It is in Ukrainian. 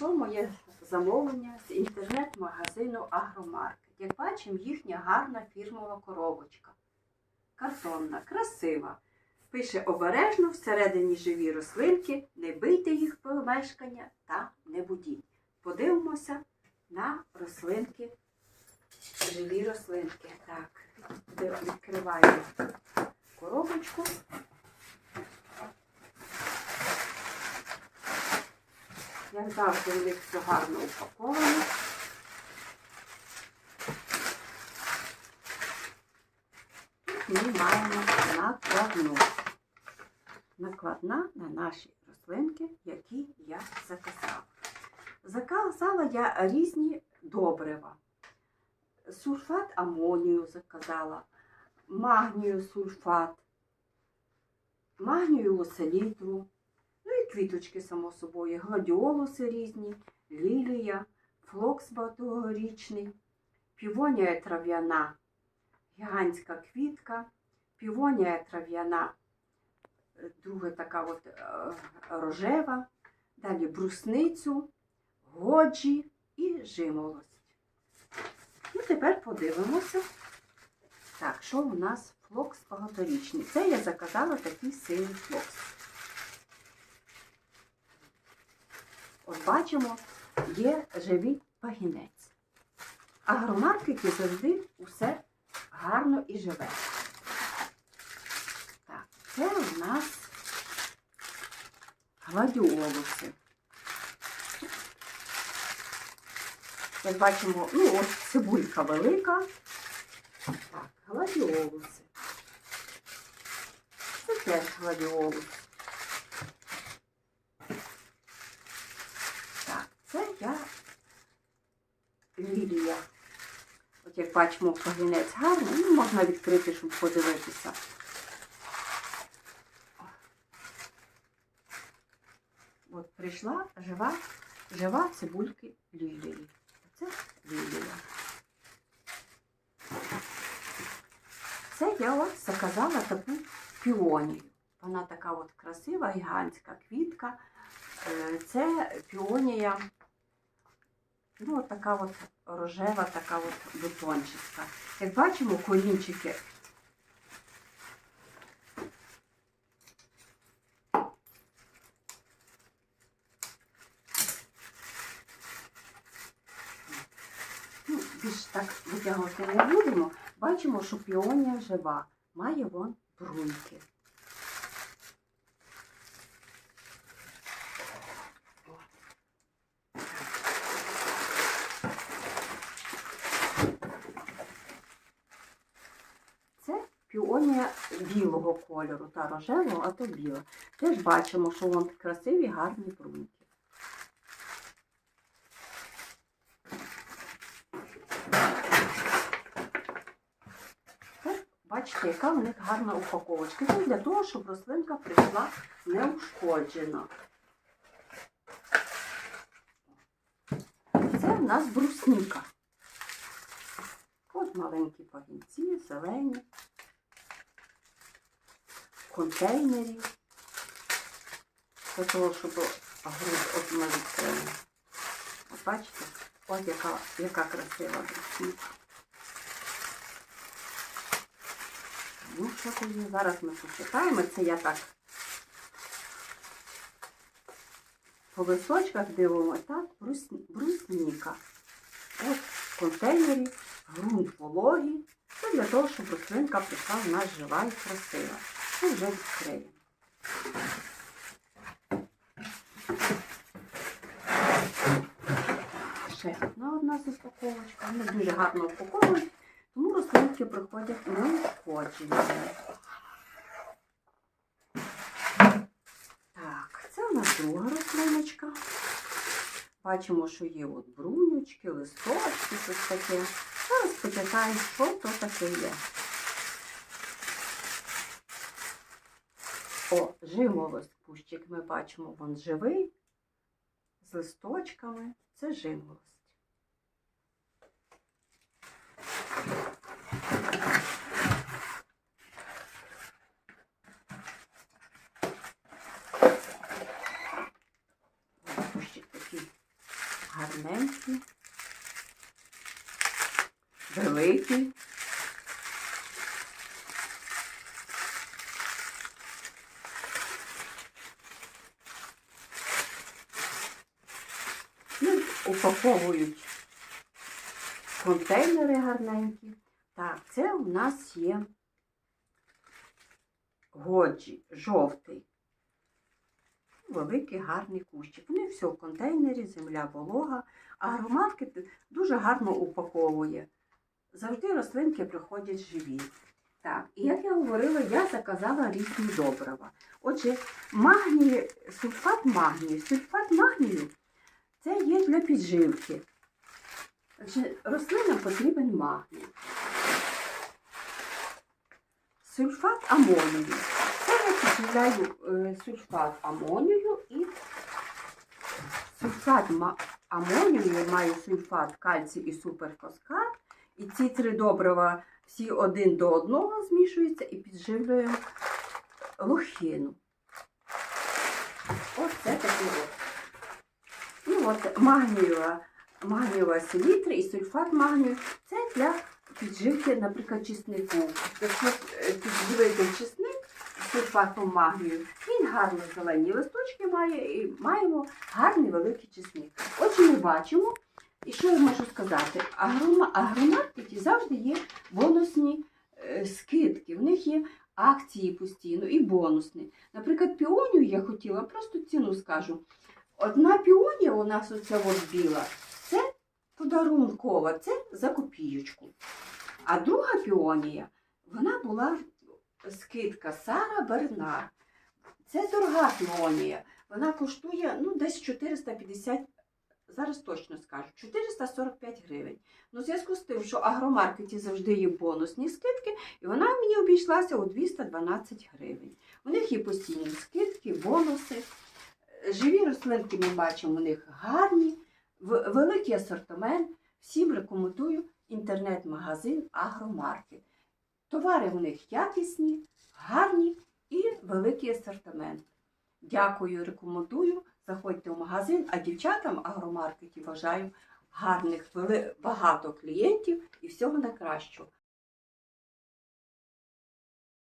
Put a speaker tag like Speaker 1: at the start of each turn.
Speaker 1: надійшло моє замовлення з інтернет-магазину Агромаркет. Як бачимо, їхня гарна фірмова коробочка. Картонна, красива. Пише обережно, всередині живі рослинки, не бийте їх помешкання та не будіть. Подивимося на рослинки, живі рослинки. Так, відкриваю коробочку. Як у них все гарно упаковано. Тут ми маємо накладну. Накладна на наші рослинки, які я заказала. Заказала я різні добрива. Сульфат амонію заказала, магнію сульфат, магнію лоселітру, і квіточки, само собою, гладіолуси різні, лілія, флокс багаторічний, півонія трав'яна, гігантська квітка, півонія трав'яна, е, друга така от е, рожева, далі брусницю, годжі і жимолость. Ну, тепер подивимося. Так, що у нас флокс багаторічний? Це я заказала такий синій флокс. От бачимо, є живий пагінець. А Агромаркеті завжди усе гарно і живе. Так, це у нас гладіолуси. Як бачимо, ну ось цибулька велика. Так, гладіолуси. Це теж гладіолус. Так, це я лілія. От як бачимо, пагінець гарний, ну, можна відкрити, щоб подивитися. От прийшла жива, жива цибульки лілії. Це лілія. Це я от заказала таку піонію. Вона така от красива, гігантська квітка. Е, Це піонія, ну, от така от рожева, така от бутончиська. Як бачимо, корінчики ну, більш так витягувати не будемо. Бачимо, що піонія жива, має вон бруньки. Це піонія білого кольору та рожевого, а то біла. Теж бачимо, що вон красиві гарні бруньки. Бачите, яка у них гарна упаковочка. Це для того, щоб рослинка прийшла неушкоджена. Це в нас брусніка. От маленькі пагінці, зелені, в контейнері. Для того, щоб груд от ми відкрили. От бачите, от яка, яка красива брусніка. Ну, що тоді? Зараз ми почитаємо. Це я так по листочках дивимося, так, брусні- брусніка. От в контейнері, ґрунт вологий. Це для того, щоб рослинка прийшла в нас жива і красива. Це вже відкриємо. Ще одна одна з упаковочка. Вони дуже гарно упаковують, тому рослинки приходять неушкоджені. Так, це у нас друга рослиночка. Бачимо, що є от брунючки, листочки, щось таке. Зараз почитаємо, що то таке є. О, жимолость кущик ми бачимо, він живий, з листочками. Це жимолость. Ось Кущик такий гарненькі, великі. Ну, упаковують контейнери гарненькі. Так, це у нас є годжі, жовтий. Великий гарний кущик. Вони все в контейнері, земля волога, а агромаркет дуже гарно упаковує. Завжди рослинки приходять живі. Так, і як я говорила, я заказала різні добрива. Отже, магній, сульфат магнію. Сульфат магнію це є для підживки. Рослинам потрібен магній. Сульфат амонію. Це я підживляю е, сульфат амонію і сульфат амонію, я маю сульфат кальцій і суперфосфат. І ці три добрива всі один до одного змішуються і підживлюємо лохину. Ось це такі от. От магнієва, магнієва селітра і сульфат магнію. Це для підживки, наприклад, чеснику. Якщо е, підживити чесник сульфатом магнію, він гарно зелені листочки має і маємо гарний великий чесник. Отже, ми бачимо, і що я можу сказати? Агрома- Агромаркеті завжди є бонусні е, скидки. В них є акції постійно і бонусні. Наприклад, піонію я хотіла, просто ціну скажу. Одна піонія у нас оця от біла, це подарункова, це за копієчку. А друга піонія, вона була скидка Сара Бернар. Це дорога піонія. Вона коштує ну, десь 450, зараз точно скажу, 445 гривень. Ну, в зв'язку з тим, що в агромаркеті завжди є бонусні скидки, і вона мені обійшлася у 212 гривень. У них є постійні скидки, бонуси. Живі рослинки ми бачимо, у них гарні, великий асортимент. Всім рекомендую інтернет-магазин Агромаркет. Товари у них якісні, гарні і великий асортимент. Дякую, рекомендую. Заходьте в магазин, а дівчатам агромаркеті вважаю гарних, багато клієнтів і всього найкращого.